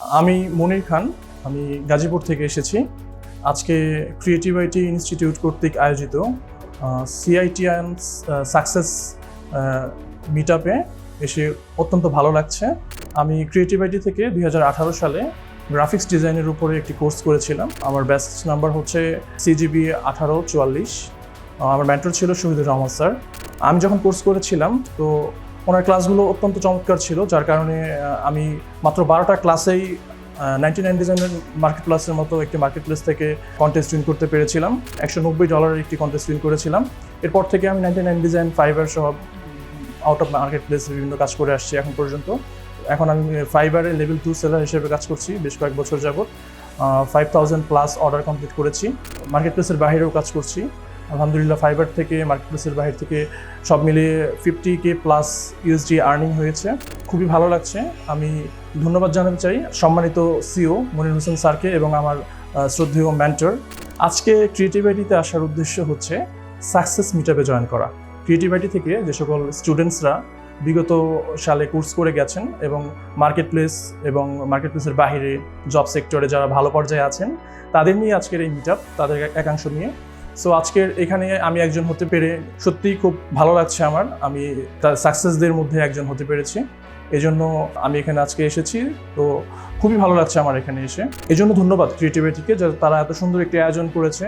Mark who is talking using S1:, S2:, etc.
S1: আমি মনির খান, আমি গাজীপুর থেকে এসেছি। আজকে ক্রিয়েটিভ আইটি ইনস্টিটিউট কর্তৃক আয়োজিত সিআইটিআন সাকসেস মিট আপে এসে অত্যন্ত ভালো লাগছে। আমি ক্রিয়েটিভ আইটি থেকে দুই হাজার আঠারো সালে গ্রাফিক্স ডিজাইনের উপরে একটি কোর্স করেছিলাম। আমার ব্যাচ নাম্বার হচ্ছে সিজিবি আঠারো চুয়াল্লিশ। আমার মেন্টর ছিল শহীদুর রহমান স্যার। আমি যখন কোর্স করেছিলাম, তো ওনার ক্লাসগুলো অত্যন্ত চমৎকার ছিল, যার কারণে আমি মাত্র বারোটা ক্লাসেই নাইনটি নাইন ডিজাইনের মার্কেট প্লাসের মতো একটি মার্কেট প্লেস থেকে কন্টেস্ট উইন করতে পেরেছিলাম। একশো নব্বই ডলারের একটি কন্টেস্ট উইন করেছিলাম। এরপর থেকে আমি নাইনটি নাইন ডিজাইন ফাইবার সহ আউট অফ মার্কেট প্লেস বিভিন্ন কাজ করে আসছি এখন পর্যন্ত। এখন আমি ফাইবারের লেভেল টু সেলার হিসেবে কাজ করছি, বেশ কয়েক বছর যাবত five thousand plus order complete করেছি। মার্কেট প্লেসের বাইরেও কাজ করছি। আলহামদুলিল্লাহ ফাইবার থেকে মার্কেট প্লেসের বাইরে থেকে সব মিলিয়ে fifty K plus USD earning হয়েছে। খুবই ভালো লাগছে। আমি ধন্যবাদ জানাতে চাই সম্মানিত সিও মনির হোসেন স্যারকে এবং আমার শ্রদ্ধেয় মেন্টর আজকে ক্রিয়েটিভিটিতে আসার উদ্দেশ্য হচ্ছে সাকসেস মিটআপে জয়েন করা। ক্রিয়েটিভিটি থেকে যে সকল স্টুডেন্টসরা বিগত সালে কোর্স করে গেছেন এবং মার্কেট প্লেস এবং মার্কেট প্লেসের বাইরে জব সেক্টরে যারা ভালো পর্যায়ে আছেন, তাদের নিয়ে আজকের এই মিট তাদের একাংশ নিয়ে সো আজকের এখানে আমি একজন হতে পেরে সত্যিই খুব ভালো লাগছে আমার। আমি তার সাকসেসদের মধ্যে একজন হতে পেরেছি। এই জন্য আমি এখানে আজকে এসেছি। তো খুবই ভালো লাগছে আমার এখানে এসে। এই জন্য ধন্যবাদ ক্রিয়েটিভিটিকে যে তারা এত সুন্দর একটি আয়োজন করেছে।